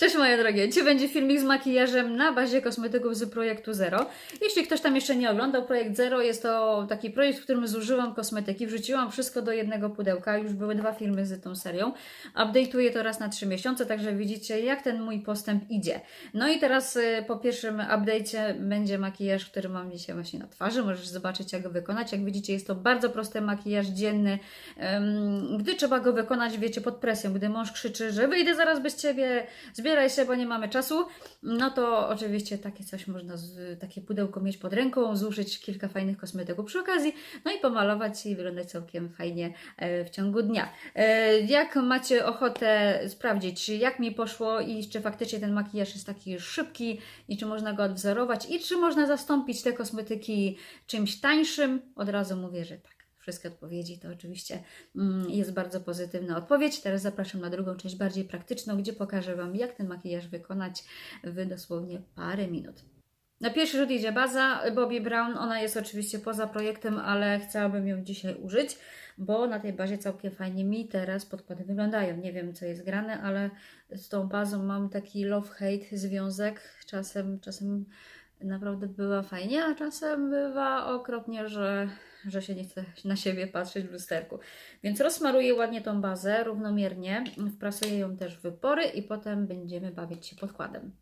Cześć moje drogie, dzisiaj będzie filmik z makijażem na bazie kosmetyków z projektu Zero. Jeśli ktoś tam jeszcze nie oglądał, projekt Zero jest to taki projekt, w którym zużyłam kosmetyki, wrzuciłam wszystko do jednego pudełka, już były dwa filmy z tą serią. Update'uję to raz na trzy miesiące, także widzicie jak ten mój postęp idzie. No i teraz y, po pierwszym update'cie będzie makijaż, który mam dzisiaj właśnie na twarzy, możesz zobaczyć jak go wykonać. Jak widzicie jest to bardzo prosty makijaż dzienny, gdy trzeba go wykonać, wiecie, pod presją, gdy mąż krzyczy, że wyjdę zaraz bez Ciebie, zbieraj się, bo nie mamy czasu, no to oczywiście takie coś można, z, takie pudełko mieć pod ręką, zużyć kilka fajnych kosmetyków przy okazji, no i pomalować i wyglądać całkiem fajnie e, w ciągu dnia. E, Jak macie ochotę sprawdzić, jak mi poszło i czy faktycznie ten makijaż jest taki szybki i czy można go odwzorować i czy można zastąpić te kosmetyki czymś tańszym, od razu mówię, że tak wszystkie odpowiedzi, to oczywiście mm, jest bardzo pozytywna odpowiedź. Teraz zapraszam na drugą część, bardziej praktyczną, gdzie pokażę Wam, jak ten makijaż wykonać w dosłownie parę minut. Na pierwszy rzut idzie baza Bobbi Brown. Ona jest oczywiście poza projektem, ale chciałabym ją dzisiaj użyć, bo na tej bazie całkiem fajnie mi teraz podkłady wyglądają. Nie wiem, co jest grane, ale z tą bazą mam taki love-hate związek. Czasem, czasem naprawdę bywa fajnie, a czasem bywa okropnie, że, że się nie chce na siebie patrzeć w lusterku. Więc rozmaruję ładnie tą bazę równomiernie, wprasuję ją też w pory i potem będziemy bawić się podkładem.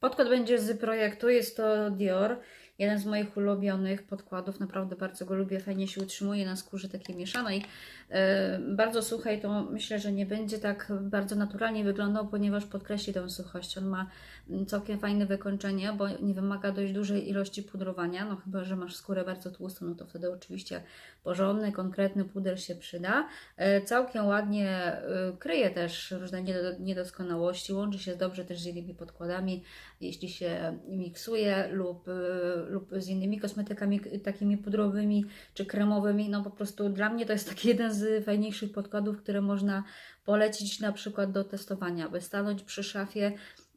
Podkład będzie z projektu, jest to Dior, jeden z moich ulubionych podkładów, naprawdę bardzo go lubię, fajnie się utrzymuje na skórze takiej mieszanej. E, bardzo suchej to myślę, że nie będzie tak bardzo naturalnie wyglądał, ponieważ podkreśli tę suchość. On ma mm, całkiem fajne wykończenie, bo nie wymaga dość dużej ilości pudrowania, no chyba, że masz skórę bardzo tłustą, no to wtedy oczywiście porządny, konkretny puder się przyda. E, Całkiem ładnie e, kryje też różne niedo- niedoskonałości, łączy się dobrze też z innymi podkładami, jeśli się miksuje lub, e, lub z innymi kosmetykami takimi pudrowymi czy kremowymi. No po prostu dla mnie to jest taki jeden z fajniejszych podkładów, które można polecić na przykład do testowania, by stanąć przy szafie.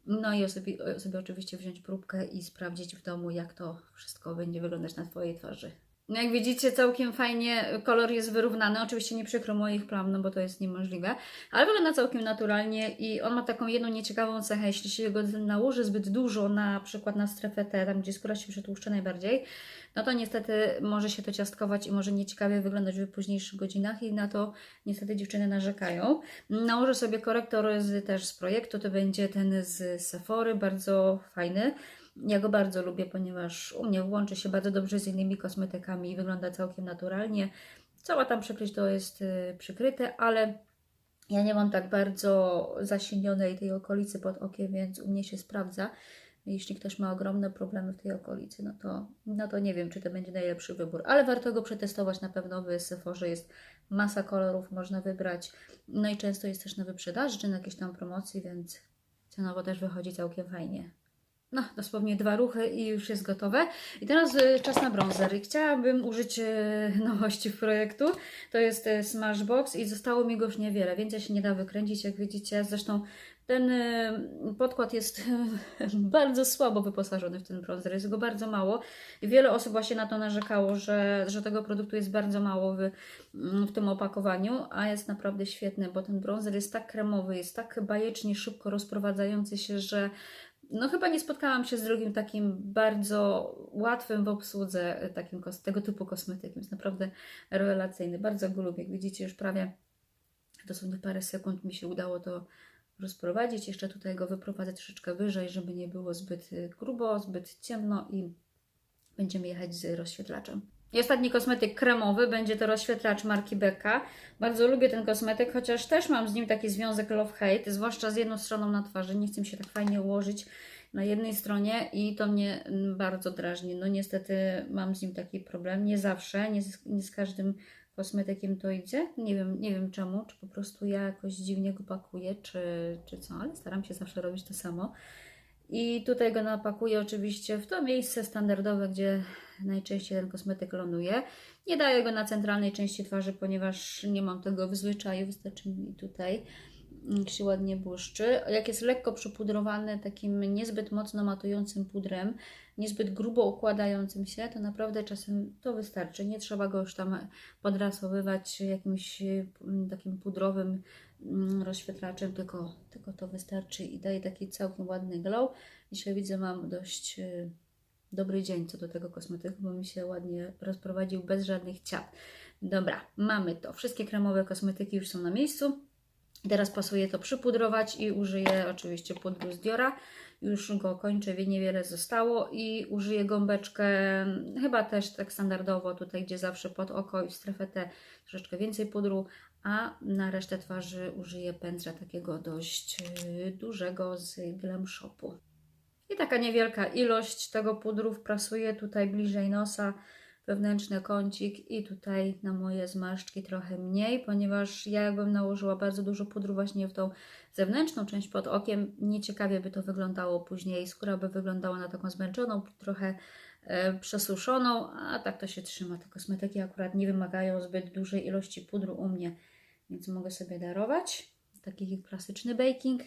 No i sobie, sobie oczywiście wziąć próbkę i sprawdzić w domu, jak to wszystko będzie wyglądać na Twojej twarzy. No jak widzicie, całkiem fajnie, kolor jest wyrównany. Oczywiście nie przykro moich plam, no bo to jest niemożliwe, ale wygląda całkiem naturalnie i on ma taką jedną nieciekawą cechę. Jeśli się go nałoży zbyt dużo, na przykład na strefę T, tam gdzie skóra się przetłuszcza najbardziej, no to niestety może się to ciastkować i może nieciekawie wyglądać w późniejszych godzinach i na to niestety dziewczyny narzekają. Nałożę sobie korektor z, też z projektu, to będzie ten z Sephory, bardzo fajny. Ja go bardzo lubię, ponieważ u mnie łączy się bardzo dobrze z innymi kosmetykami i wygląda całkiem naturalnie. Cała tam przykryć to jest y, przykryte, ale ja nie mam tak bardzo zasilnionej tej okolicy pod okiem, więc u mnie się sprawdza. Jeśli ktoś ma ogromne problemy w tej okolicy, no to, no to nie wiem, czy to będzie najlepszy wybór, ale warto go przetestować na pewno. W Sephorze jest masa kolorów, można wybrać. No i często jest też na wyprzedaży, czy na jakiejś tam promocji, więc cenowo też wychodzi całkiem fajnie. No, dosłownie dwa ruchy i już jest gotowe. I teraz y, czas na bronzer. I Chciałabym użyć y, nowości w projektu. To jest y, Smashbox i zostało mi go już niewiele. Więcej się nie da wykręcić, jak widzicie. Zresztą ten podkład jest bardzo słabo wyposażony w ten bronzer. Jest go bardzo mało. I wiele osób właśnie na to narzekało, że, że tego produktu jest bardzo mało w, w tym opakowaniu, a jest naprawdę świetny, bo ten bronzer jest tak kremowy, jest tak bajecznie szybko rozprowadzający się, że no chyba nie spotkałam się z drugim takim bardzo łatwym w obsłudze y, takim tego typu kosmetykiem. Jest naprawdę rewelacyjny. Bardzo go lubię. Jak widzicie, już prawie dosłownie parę sekund mi się udało to rozprowadzić. Jeszcze tutaj go wyprowadzę troszeczkę wyżej, żeby nie było zbyt y, grubo, zbyt ciemno i będziemy jechać z rozświetlaczem. I ostatni kosmetyk kremowy będzie to rozświetlacz marki Becca. Bardzo lubię ten kosmetyk, chociaż też mam z nim taki związek love-hate, zwłaszcza z jedną stroną na twarzy. Nie chcę mi się tak fajnie ułożyć na jednej stronie i to mnie mm, bardzo drażni. No niestety mam z nim taki problem. Nie zawsze, nie z, nie z każdym kosmetykiem to idzie. Nie wiem, nie wiem czemu, czy po prostu ja jakoś dziwnie go pakuję, czy, czy co, ale staram się zawsze robić to samo. I tutaj go napakuję oczywiście w to miejsce standardowe, gdzie najczęściej ten kosmetyk ląduje. Nie daję go na centralnej części twarzy, ponieważ nie mam tego w zwyczaju, wystarczy mi tutaj. jak się ładnie błyszczy. Jak jest lekko przypudrowany takim niezbyt mocno matującym pudrem, niezbyt grubo układającym się, to naprawdę czasem to wystarczy. Nie trzeba go już tam podrasowywać jakimś mm, takim pudrowym mm, rozświetlaczem, tylko, tylko to wystarczy i daje taki całkiem ładny glow. Dzisiaj widzę, mam dość y, dobry dzień co do tego kosmetyku, bo mi się ładnie rozprowadził bez żadnych ciap. Dobra, mamy to. Wszystkie kremowe kosmetyki już są na miejscu. Teraz pasuje to przypudrować i użyję oczywiście pudru z Diora. Już go kończę, wie niewiele zostało i użyję gąbeczkę, chyba też tak standardowo, tutaj gdzie zawsze pod oko i w strefę T troszeczkę więcej pudru, a na resztę twarzy użyję pędzla takiego dość yy, dużego z Glam Shopu. I taka niewielka ilość tego pudru wprasuję tutaj bliżej nosa, wewnętrzny kącik i tutaj na moje zmarszczki trochę mniej, ponieważ ja jakbym nałożyła bardzo dużo pudru właśnie w tą zewnętrzną część pod okiem, nieciekawie by to wyglądało później. Skóra by wyglądała na taką zmęczoną, trochę e, przesuszoną, a tak to się trzyma. Te kosmetyki akurat nie wymagają zbyt dużej ilości pudru u mnie, więc mogę sobie darować. Taki klasyczny baking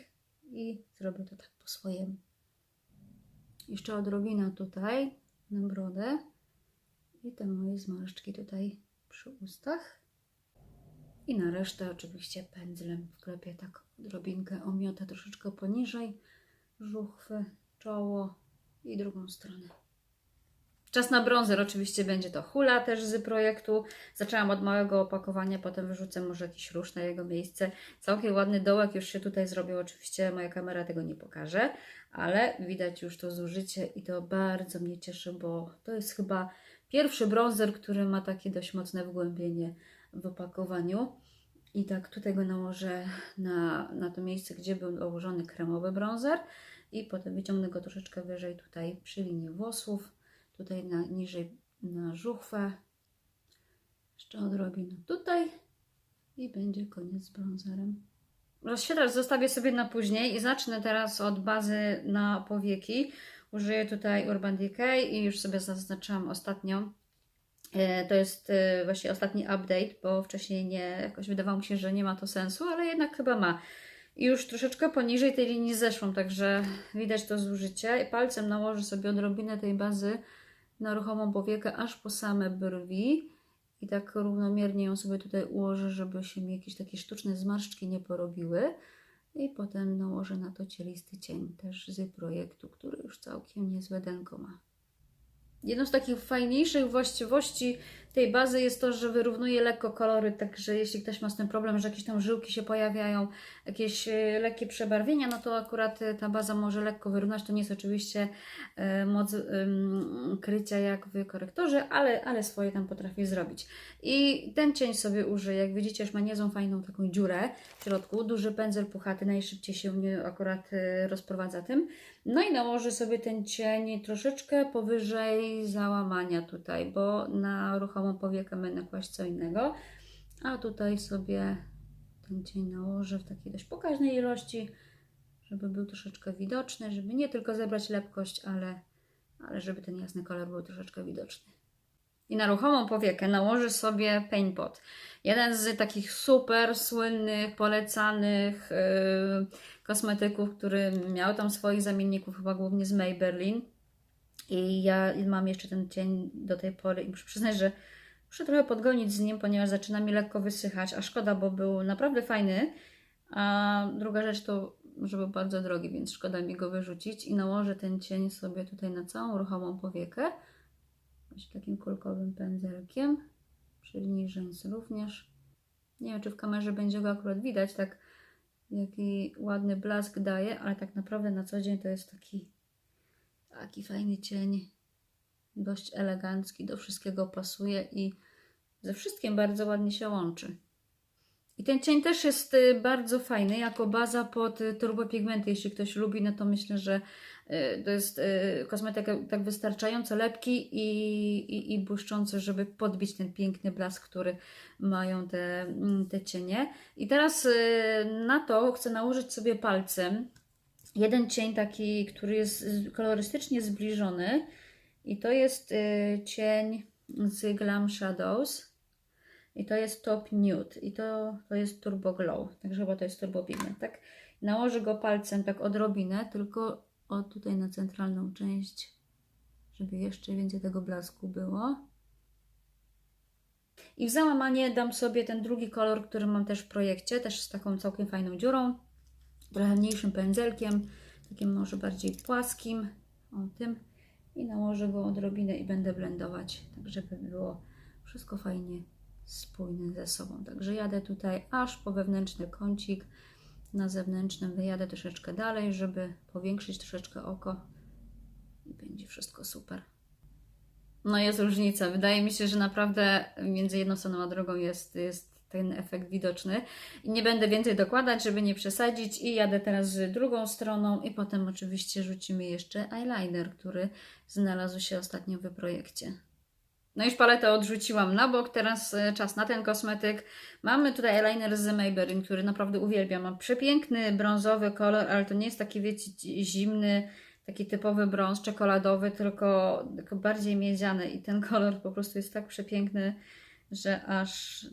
i zrobię to tak po swojemu. Jeszcze odrobina tutaj na brodę i te moje zmarszczki tutaj przy ustach. I na resztę oczywiście pędzlem wklepię tak odrobinkę omiotę troszeczkę poniżej żuchwy, czoło i drugą stronę. Czas na bronzer oczywiście będzie to hula też z projektu. Zaczęłam od małego opakowania, potem wyrzucę może jakiś róż na jego miejsce. Całkiem ładny dołek już się tutaj zrobił. Oczywiście moja kamera tego nie pokaże, ale widać już to zużycie i to bardzo mnie cieszy, bo to jest chyba pierwszy bronzer, który ma takie dość mocne wgłębienie w opakowaniu. I tak tutaj go nałożę na, na to miejsce, gdzie był nałożony kremowy bronzer i potem wyciągnę go troszeczkę wyżej tutaj przy linii włosów, tutaj na, niżej na żuchwę, jeszcze odrobinę tutaj i będzie koniec z bronzerem. Rozświetlacz zostawię sobie na później i zacznę teraz od bazy na powieki. Użyję tutaj Urban Decay i już sobie zaznaczyłam ostatnio. E, To jest e, właśnie ostatni update, bo wcześniej nie, jakoś wydawało mi się, że nie ma to sensu, ale jednak chyba ma. I już troszeczkę poniżej tej linii zeszłam, także widać to zużycie. Palcem nałożę sobie odrobinę tej bazy na ruchomą powiekę aż po same brwi. I tak równomiernie ją sobie tutaj ułożę, żeby się mi jakieś takie sztuczne zmarszczki nie porobiły. I potem nałożę na to cielisty cień też z projektu, który już całkiem niezłe denko ma. Jedną z takich fajniejszych właściwości tej bazy jest to, że wyrównuje lekko kolory, także jeśli ktoś ma z tym problem, że jakieś tam żyłki się pojawiają, jakieś e, lekkie przebarwienia, no to akurat e, ta baza może lekko wyrównać. To nie jest oczywiście e, moc krycia jak w korektorze, ale, ale swoje tam potrafi zrobić. I ten cień sobie użyję, jak widzicie już ma niezłą fajną taką dziurę w środku, duży pędzel puchaty, najszybciej się mnie akurat rozprowadza tym. No i nałożę sobie ten cień troszeczkę powyżej załamania tutaj, bo na ruchomą powiekę będę kłaść co innego. A tutaj sobie ten cień nałożę w takiej dość pokaźnej ilości, żeby był troszeczkę widoczny, żeby nie tylko zebrać lepkość, ale, ale żeby ten jasny kolor był troszeczkę widoczny. I na ruchomą powiekę nałożę sobie Paint Pot. Jeden z takich super słynnych, polecanych yy, kosmetyków, który miał tam swoich zamienników, chyba głównie z Maybelline. I ja mam jeszcze ten cień do tej pory i muszę przyznać, że muszę trochę podgonić z nim, ponieważ zaczyna mi lekko wysychać, a szkoda, bo był naprawdę fajny. A druga rzecz to, że był bardzo drogi, więc szkoda mi go wyrzucić. I nałożę ten cień sobie tutaj na całą ruchomą powiekę. Właśnie takim kulkowym pędzelkiem. Przy linii rzęs również. Nie wiem, czy w kamerze będzie go akurat widać, tak jaki ładny blask daje, ale tak naprawdę na co dzień to jest taki taki fajny cień, dość elegancki, do wszystkiego pasuje i ze wszystkim bardzo ładnie się łączy. I ten cień też jest y, bardzo fajny jako baza pod y, turbopigmenty. Jeśli ktoś lubi, no to myślę, że y, to jest kosmetyk tak wystarczająco lepki i, i, i błyszczący, żeby podbić ten piękny blask, który mają te, mm, te cienie. I teraz na to chcę nałożyć sobie palcem jeden cień taki, który jest kolorystycznie zbliżony i to jest y, cień z Glam Shadows. I to jest Top Nude. I to, to jest Turbo Glow. Także chyba to jest Turbo Pigment, tak? Nałożę go palcem tak odrobinę, tylko o tutaj na centralną część, żeby jeszcze więcej tego blasku było. I w załamanie dam sobie ten drugi kolor, który mam też w projekcie, też z taką całkiem fajną dziurą, trochę mniejszym pędzelkiem, takim może bardziej płaskim, o tym. I nałożę go odrobinę i będę blendować, tak żeby było wszystko fajnie spójne ze sobą. Także jadę tutaj aż po wewnętrzny kącik, na zewnętrznym wyjadę troszeczkę dalej, żeby powiększyć troszeczkę oko i będzie wszystko super. No jest różnica. Wydaje mi się, że naprawdę między jedną stroną a drugą jest, jest ten efekt widoczny. I nie będę więcej dokładać, żeby nie przesadzić. I jadę teraz drugą stroną i potem oczywiście rzucimy jeszcze eyeliner, który znalazł się ostatnio w projekcie. No już paletę odrzuciłam na bok, teraz e, czas na ten kosmetyk. Mamy tutaj eyeliner z Maybelline, który naprawdę uwielbiam. Ma przepiękny brązowy kolor, ale to nie jest taki, wiecie, zimny, taki typowy brąz czekoladowy, tylko, tylko bardziej miedziany i ten kolor po prostu jest tak przepiękny, że aż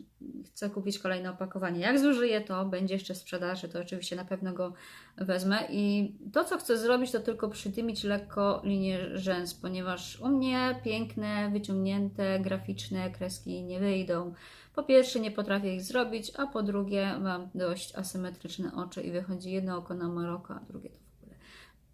chcę kupić kolejne opakowanie. Jak zużyję to, będzie jeszcze sprzedaży, to oczywiście na pewno go wezmę i to co chcę zrobić to tylko przydymić lekko linię rzęs, ponieważ u mnie piękne, wyciągnięte, graficzne kreski nie wyjdą. Po pierwsze nie potrafię ich zrobić, a po drugie mam dość asymetryczne oczy i wychodzi jedno oko na Maroko, a drugie to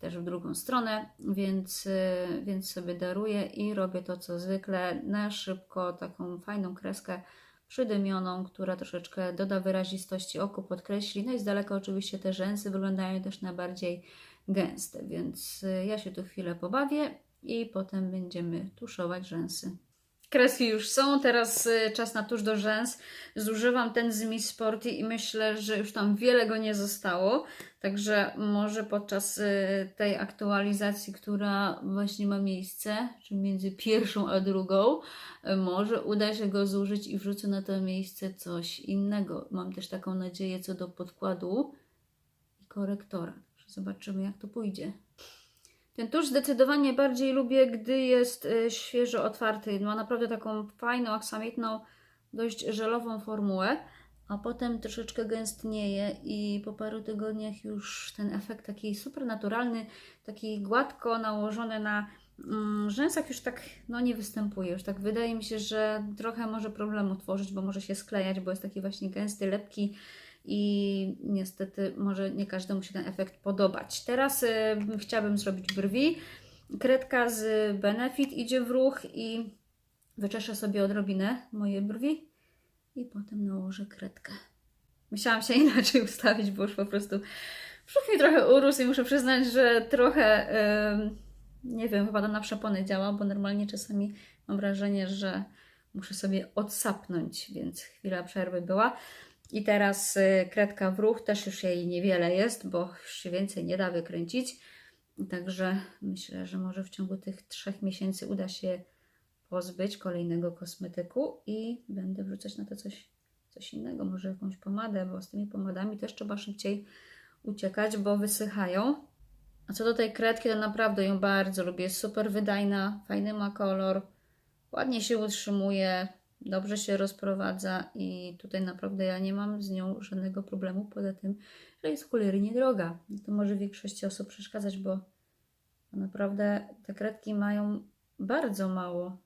też w drugą stronę, więc, y, więc sobie daruję i robię to co zwykle na szybko, taką fajną kreskę przydymioną, która troszeczkę doda wyrazistości oku, podkreśli. No i z daleka oczywiście te rzęsy wyglądają też na bardziej gęste, więc y, ja się tu chwilę pobawię i potem będziemy tuszować rzęsy. Kreski już są, teraz y, czas na tusz do rzęs. Zużywam ten z Miss Sporty i myślę, że już tam wiele go nie zostało. Także może podczas y, tej aktualizacji, która właśnie ma miejsce, czy między pierwszą a drugą, y, może uda się go zużyć i wrzucę na to miejsce coś innego. Mam też taką nadzieję co do podkładu i korektora. Zobaczymy, jak to pójdzie. Ten tusz zdecydowanie bardziej lubię, gdy jest y, świeżo otwarty. Ma naprawdę taką fajną, aksamitną, dość żelową formułę, a potem troszeczkę gęstnieje i po paru tygodniach już ten efekt taki super naturalny, taki gładko nałożony na mm, rzęsach już tak no, nie występuje. Już tak wydaje mi się, że trochę może problemu tworzyć, bo może się sklejać, bo jest taki właśnie gęsty, lepki i niestety może nie każdemu się ten efekt podobać. Teraz y, chciałabym zrobić brwi. Kredka z Benefit idzie w ruch i wyczeszę sobie odrobinę moje brwi i potem nałożę kredkę. Musiałam się inaczej ustawić, bo już po prostu brzuch mi trochę urósł i muszę przyznać, że trochę ym, nie wiem, chyba to na przepony działa, bo normalnie czasami mam wrażenie, że muszę sobie odsapnąć, więc chwila przerwy była. I teraz y, kredka w ruch, też już jej niewiele jest, bo już się więcej nie da wykręcić. Także myślę, że może w ciągu tych trzech miesięcy uda się pozbyć kolejnego kosmetyku i będę wrzucać na to coś, coś innego, może jakąś pomadę, bo z tymi pomadami też trzeba szybciej uciekać, bo wysychają. A co do tej kredki, to naprawdę ją bardzo lubię. Jest super wydajna, fajny ma kolor, ładnie się utrzymuje, dobrze się rozprowadza i tutaj naprawdę ja nie mam z nią żadnego problemu, poza tym, że jest cholernie droga. To może większości osób przeszkadzać, bo naprawdę te kredki mają bardzo mało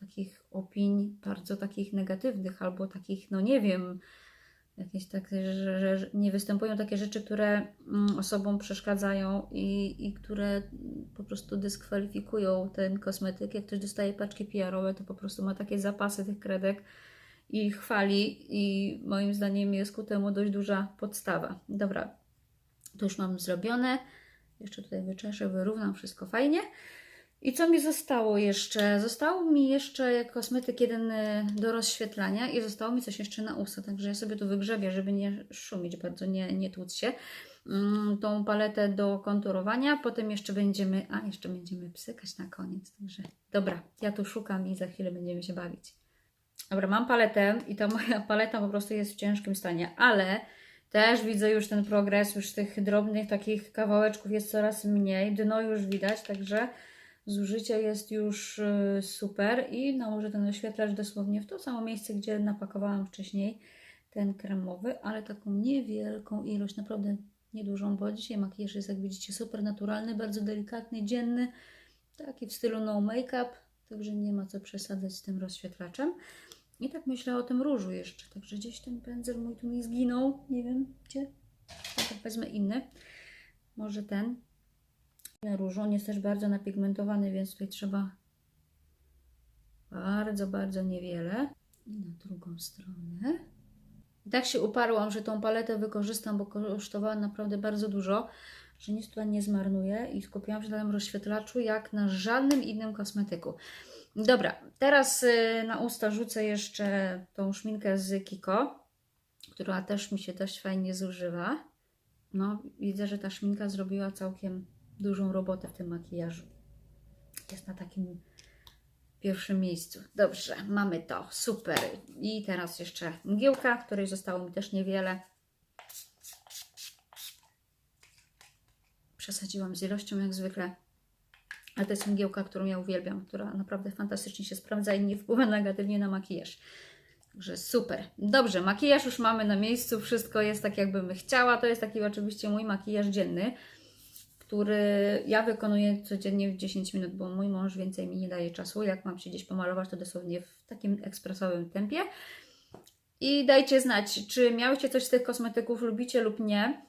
takich opinii, bardzo takich negatywnych, albo takich, no nie wiem, jakieś takie, że, że nie występują takie rzeczy, które mm, osobom przeszkadzają i, i które po prostu dyskwalifikują ten kosmetyk. Jak ktoś dostaje paczki PR-owe, to po prostu ma takie zapasy tych kredek i chwali i moim zdaniem jest ku temu dość duża podstawa. Dobra, to już mam zrobione. Jeszcze tutaj wyczeszę, wyrównam wszystko fajnie. I co mi zostało jeszcze? Zostało mi jeszcze kosmetyk jeden do rozświetlania i zostało mi coś jeszcze na usta, także ja sobie tu wygrzebię, żeby nie szumić bardzo, nie, nie tłuc się. Mm, Tą paletę do konturowania, potem jeszcze będziemy, a jeszcze będziemy psykać na koniec, także dobra, ja tu szukam i za chwilę będziemy się bawić. Dobra, mam paletę i ta moja paleta po prostu jest w ciężkim stanie, ale też widzę już ten progres, już tych drobnych takich kawałeczków jest coraz mniej, dno już widać, także zużycie jest już y, super i nałożę ten oświetlacz dosłownie w to samo miejsce, gdzie napakowałam wcześniej ten kremowy, ale taką niewielką ilość, naprawdę niedużą, bo dzisiaj makijaż jest, jak widzicie, super naturalny, bardzo delikatny, dzienny, taki w stylu no make-up, także nie ma co przesadzać z tym rozświetlaczem. I tak myślę o tym różu jeszcze, także gdzieś ten pędzel mój tu mi zginął, nie wiem gdzie, tak wezmę inny, może ten, na różu, on jest też bardzo napigmentowany, więc tutaj trzeba bardzo, bardzo niewiele. I na drugą stronę. I tak się uparłam, że tą paletę wykorzystam, bo kosztowała naprawdę bardzo dużo, że nic tutaj nie zmarnuję i skupiłam się na tym rozświetlaczu jak na żadnym innym kosmetyku. Dobra, teraz y, na usta rzucę jeszcze tą szminkę z Kiko, która też mi się dość fajnie zużywa. No, widzę, że ta szminka zrobiła całkiem dużą robotę w tym makijażu. Jest na takim pierwszym miejscu. Dobrze, mamy to. Super. I teraz jeszcze mgiełka, której zostało mi też niewiele. Przesadziłam z ilością jak zwykle. Ale to jest mgiełka, którą ja uwielbiam, która naprawdę fantastycznie się sprawdza i nie wpływa negatywnie na makijaż. Także super. Dobrze, makijaż już mamy na miejscu, wszystko jest tak, jakbym chciała. To jest taki oczywiście mój makijaż dzienny, który ja wykonuję codziennie w 10 minut, bo mój mąż więcej mi nie daje czasu. Jak mam się gdzieś pomalować, to dosłownie w takim ekspresowym tempie. I dajcie znać, czy miałyście coś z tych kosmetyków, lubicie lub nie,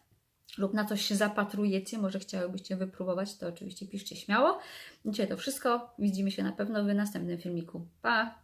lub na coś się zapatrujecie, może chciałybyście wypróbować, to oczywiście piszcie śmiało. Dzisiaj to wszystko. Widzimy się na pewno w następnym filmiku. Pa!